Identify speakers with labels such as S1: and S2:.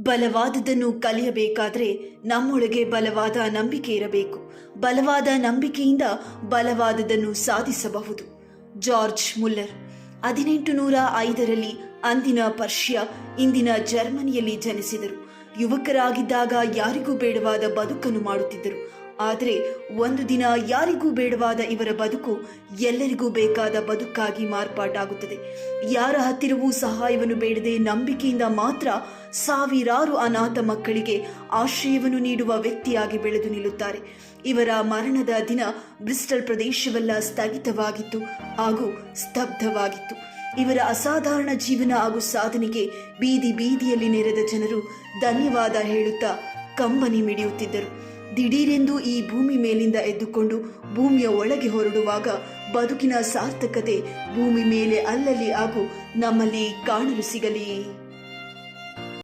S1: ಬಲವಾದದನ್ನು ಕಲಿಯಬೇಕಾದರೆ ನಮ್ಮೊಳಗೆ ಬಲವಾದ ನಂಬಿಕೆ ಇರಬೇಕು. ಬಲವಾದ ನಂಬಿಕೆಯಿಂದ ಬಲವಾದದನ್ನು ಸಾಧಿಸಬಹುದು. ಜಾರ್ಜ್ ಮುಲ್ಲರ್ ಹದಿನೆಂಟು ನೂರ ಐದರಲ್ಲಿ ಅಂದಿನ ಪರ್ಷಿಯಾ, ಇಂದಿನ ಜರ್ಮನಿಯಲ್ಲಿ ಜನಿಸಿದರು. ಯುವಕರಾಗಿದ್ದಾಗ ಯಾರಿಗೂ ಬೇಡವಾದ ಬದುಕನ್ನು ಮಾಡುತ್ತಿದ್ದರು. ಆದರೆ ಒಂದು ದಿನ ಯಾರಿಗೂ ಬೇಡವಾದ ಇವರ ಬದುಕು ಎಲ್ಲರಿಗೂ ಬೇಕಾದ ಬದುಕಾಗಿ ಮಾರ್ಪಾಟಾಗುತ್ತದೆ. ಯಾರ ಹತ್ತಿರವೂ ಸಹಾಯವನ್ನು ಬೇಡದೆ ನಂಬಿಕೆಯಿಂದ ಮಾತ್ರ ಸಾವಿರಾರು ಅನಾಥ ಮಕ್ಕಳಿಗೆ ಆಶ್ರಯವನ್ನು ನೀಡುವ ವ್ಯಕ್ತಿಯಾಗಿ ಬೆಳೆದು ನಿಲ್ಲುತ್ತಾರೆ. ಇವರ ಮರಣದ ದಿನ ಬ್ರಿಸ್ಟಲ್ ಪ್ರದೇಶವೆಲ್ಲ ಸ್ಥಗಿತವಾಗಿತ್ತು ಹಾಗೂ ಸ್ತಬ್ಧವಾಗಿತ್ತು. ಇವರ ಅಸಾಧಾರಣ ಜೀವನ ಹಾಗೂ ಸಾಧನೆಗೆ ಬೀದಿ ಬೀದಿಯಲ್ಲಿ ನೆರೆದ ಜನರು ಧನ್ಯವಾದ ಹೇಳುತ್ತಾ ಕಂಬನಿ ಮಿಡಿಯುತ್ತಿದ್ದರು. ದಿಢೀರೆಂದು ಈ ಭೂಮಿ ಮೇಲಿಂದ ಎದ್ದುಕೊಂಡು ಭೂಮಿಯ ಒಳಗೆ ಹೊರಡುವಾಗ ಬದುಕಿನ ಸಾರ್ಥಕತೆ ಭೂಮಿ ಮೇಲೆ ಅಲ್ಲಲ್ಲಿ ಹಾಗೂ ನಮ್ಮಲ್ಲಿ ಕಾಣಲು ಸಿಗಲಿ.